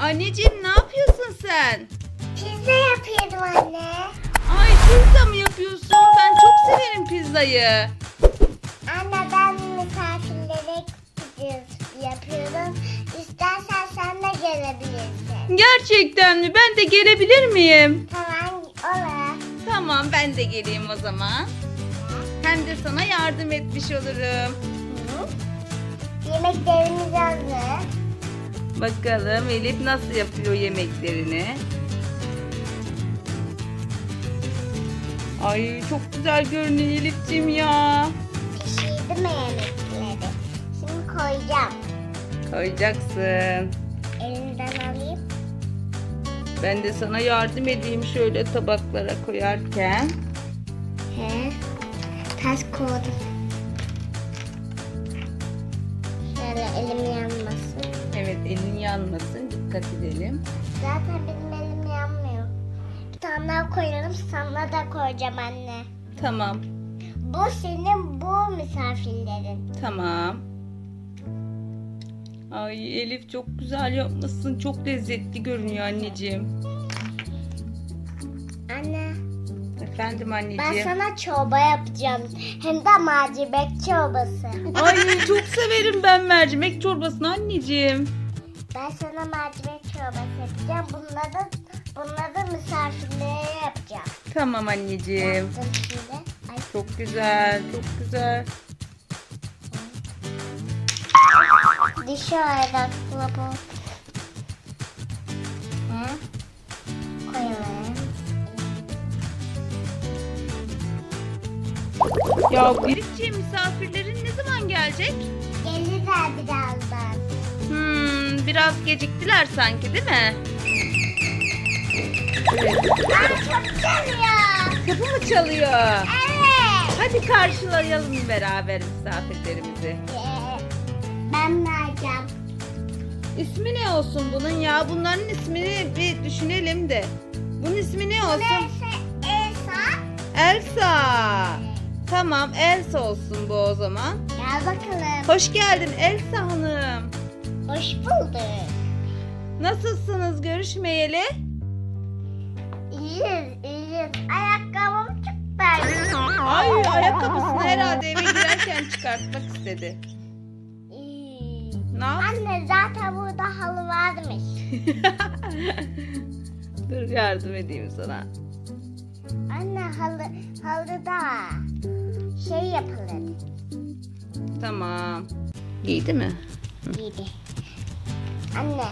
Anneciğim ne yapıyorsun sen? Pizza yapıyordum anne. Ay pizza mı yapıyorsun? Ben çok severim pizzayı. Anne ben misafirlere yapıyorum. İstersen sen de gelebilirsin. Gerçekten mi? Ben de gelebilir miyim? Tamam olur. Tamam ben de geleyim o zaman. Hem de sana yardım etmiş olurum. Yemeklerimiz hazır. Bakalım Elif nasıl yapıyor yemeklerini. Ay çok güzel görünüyor Elif'ciğim ya. Pişirdim yemekleri. Şimdi koyacağım. Koyacaksın. Elimden alayım. Ben de sana yardım edeyim şöyle tabaklara koyarken. He. Ters koydum. Yanmasın dikkat edelim. Zaten benim elim yanmıyor. Bir tane daha koyalım. Sana da koyacağım anne. Tamam Bu senin bu misafirlerin. tamam. Ay Elif çok güzel yapmışsın. Çok lezzetli görünüyor anneciğim. Anne Efendim ben anneciğim. sana çorba yapacağım. Hem de mercimek çorbası. Ay çok severim ben mercimek çorbasını anneciğim. Ben sana mercimek çorbası yapacağım. Bunları, bunları misafirlere yapacağım. Tamam anneciğim. Yaptım şimdi. Ay, Çok güzel, çok güzel. dişi bu Hı? koyalım. Ya Elifciğim misafirlerin ne zaman gelecek? Biraz geciktiler sanki değil mi? Evet. Aa, çok çalıyor. Kapı mı çalıyor? Evet. Hadi karşılayalım beraber misafirlerimizi. Ee, Ben vereceğim. İsmi ne olsun bunun ya? Bunların ismini bir düşünelim de. Bunun ismi ne olsun? Elsa. Elsa. Tamam Elsa olsun bu o zaman. Gel bakalım. Hoş geldin Elsa Hanım. Hoş bulduk. Nasılsınız görüşmeyeli? İyiyiz, iyiyiz. Ayakkabım beğendim. Ay ayakkabısını herhalde eve girerken çıkartmak istedi. İyi. Ne yap? Anne zaten burada halı varmış. Dur yardım edeyim sana. Anne halı, halıda şey yapalım. Tamam. Giydi mi? Giydi. Anne.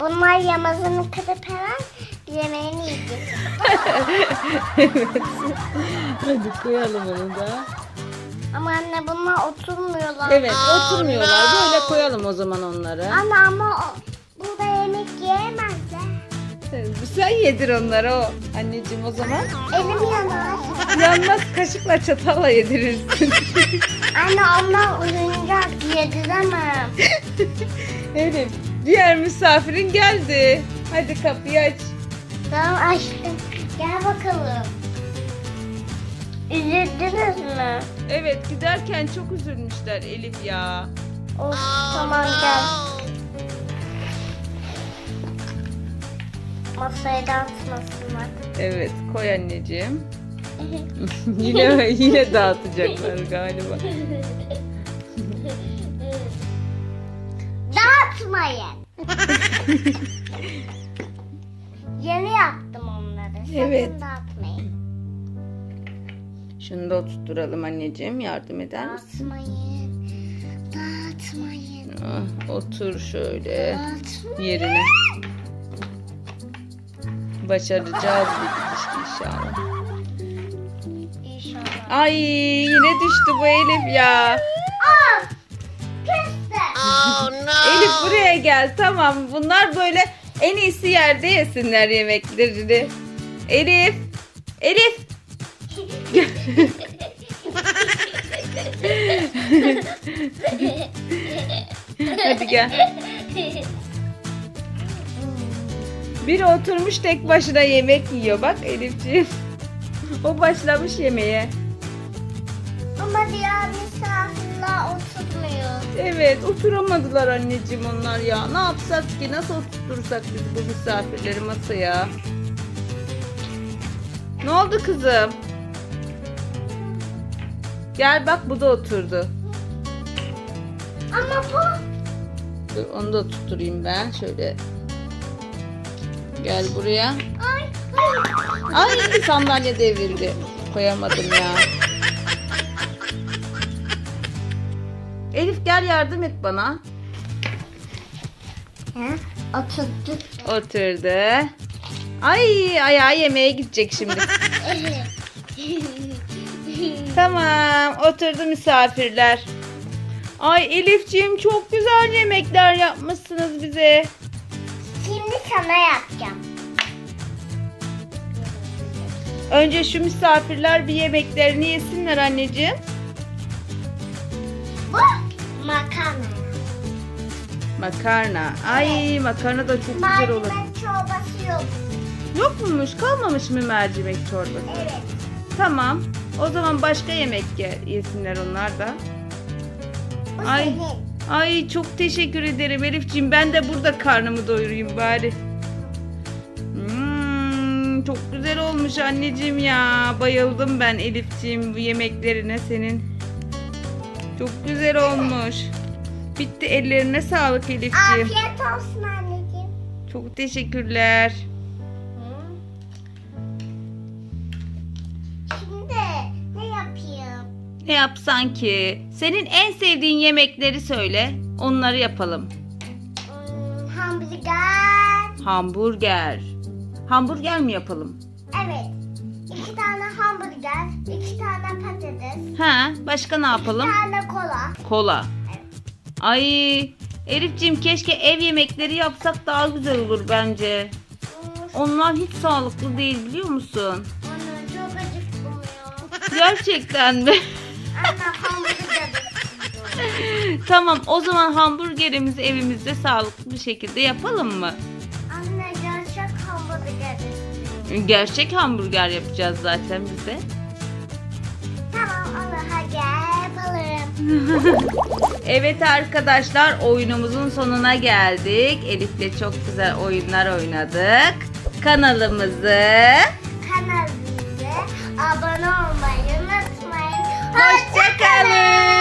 Bunlar yamazını kırıp hemen yemeğini yiyecek. evet. Hadi koyalım onu da. Ama anne bunlar oturmuyorlar. Evet oturmuyorlar. Böyle koyalım o zaman onları. Anne ama o, burada yemek yiyemezler. Sen yedir onları o. Anneciğim o zaman. Elim yanar. Yanmaz kaşıkla çatalla yedirirsin. Anne ondan oyuncak yediremem. Elif diğer misafirin geldi. Hadi kapıyı aç. Tamam açtım. Gel bakalım. Üzüldünüz mü? Evet giderken çok üzülmüşler Elif ya. Of tamam gel. Masaya dağıtmasınlar. Evet koy anneciğim. yine yine dağıtacaklar galiba. Dağıtmayın. Yeni yaptım onları. Sakın Evet. dağıtmayın. Şunu da oturtturalım anneciğim. Yardım eder misin? Dağıtmayın. Dağıtmayın. Ah, otur şöyle Dağıtmayın. yerine. Başaracağız bir gidiş inşallah. İnşallah. Ay yine düştü bu Elif ya. Of! Küstü. Elif buraya gel tamam. Bunlar böyle en iyisi yerde yesinler yemeklerini. Elif. Elif. Hadi gel. Biri oturmuş tek başına yemek yiyor. Bak Elifciğim. O başlamış yemeğe. Ama diğer misafirler Evet oturamadılar anneciğim onlar ya. Ne yapsak ki nasıl oturtursak biz bu misafirleri masaya? Ne oldu kızım? Gel bak bu da oturdu. Ama bu Dur onu da tutturayım ben şöyle. Gel buraya. ay ay. Ay sandalye devrildi. Koyamadım ya. Elif gel yardım et bana. Ha, oturdu. Oturdu. Ay ayağı yemeğe gidecek şimdi. Tamam oturdu misafirler. Ay Elifciğim çok güzel yemekler yapmışsınız bize. Şimdi sana yapacağım. Önce şu misafirler bir yemeklerini yesinler anneciğim. Makarna. Makarna. Ay makarna da çok güzel olur. Mercimek çorbası yok. Yok muymuş? Kalmamış mı mercimek çorbası? Evet. Tamam. O zaman başka yemek ye- yesinler onlar da. Bu Ay. senin. Ay çok teşekkür ederim Elifciğim. Ben de burada karnımı doyurayım bari. Hmm, çok güzel olmuş anneciğim ya. Bayıldım ben Elifciğim bu yemeklerine senin. Çok güzel olmuş. Bitti ellerine sağlık Elifciğim. Afiyet olsun anneciğim. Çok teşekkürler. Şimdi ne yapayım? Ne yapsan ki? Senin en sevdiğin yemekleri söyle. Onları yapalım. Hmm, hamburger. Hamburger. Hamburger mi yapalım? Evet. İki tane hamburger, iki tane Ha, başka ne bir yapalım? tane kola. Kola. Ay, Elifciğim keşke ev yemekleri yapsak daha güzel olur bence. Onlar hiç sağlıklı değil biliyor musun? Anne çok acıktım ya. Gerçekten mi? Anne hamburger tamam, o zaman hamburgerimizi evimizde sağlıklı bir şekilde yapalım mı? Anne gerçek hamburger istiyorum. Gerçek hamburger yapacağız zaten biz Evet arkadaşlar oyunumuzun sonuna geldik. Elif'le çok güzel oyunlar oynadık. Kanalımızı Kanalımıza abone olmayı unutmayın. Hoşçakalın.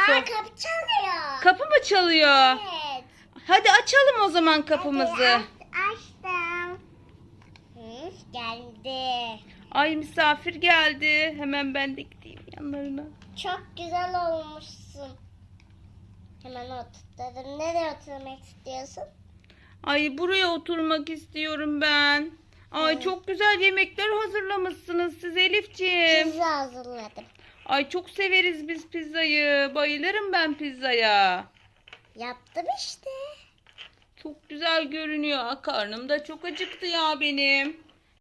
Aa kapı çalıyor. Kapı mı çalıyor? Evet. Hadi açalım o zaman kapımızı. Hadi aç- açtım. Hı, geldi. Ay misafir geldi. Hemen ben de gideyim yanlarına. Çok güzel olmuşsun. Hemen oturttum. Nereye oturmak istiyorsun? Ay buraya oturmak istiyorum ben. Ay çok güzel yemekler hazırlamışsınız siz Elifciğim. Pizza hazırladım. Ay çok severiz biz pizzayı. Bayılırım ben pizzaya. Yaptım işte. Çok güzel görünüyor. Karnım da çok acıktı ya benim.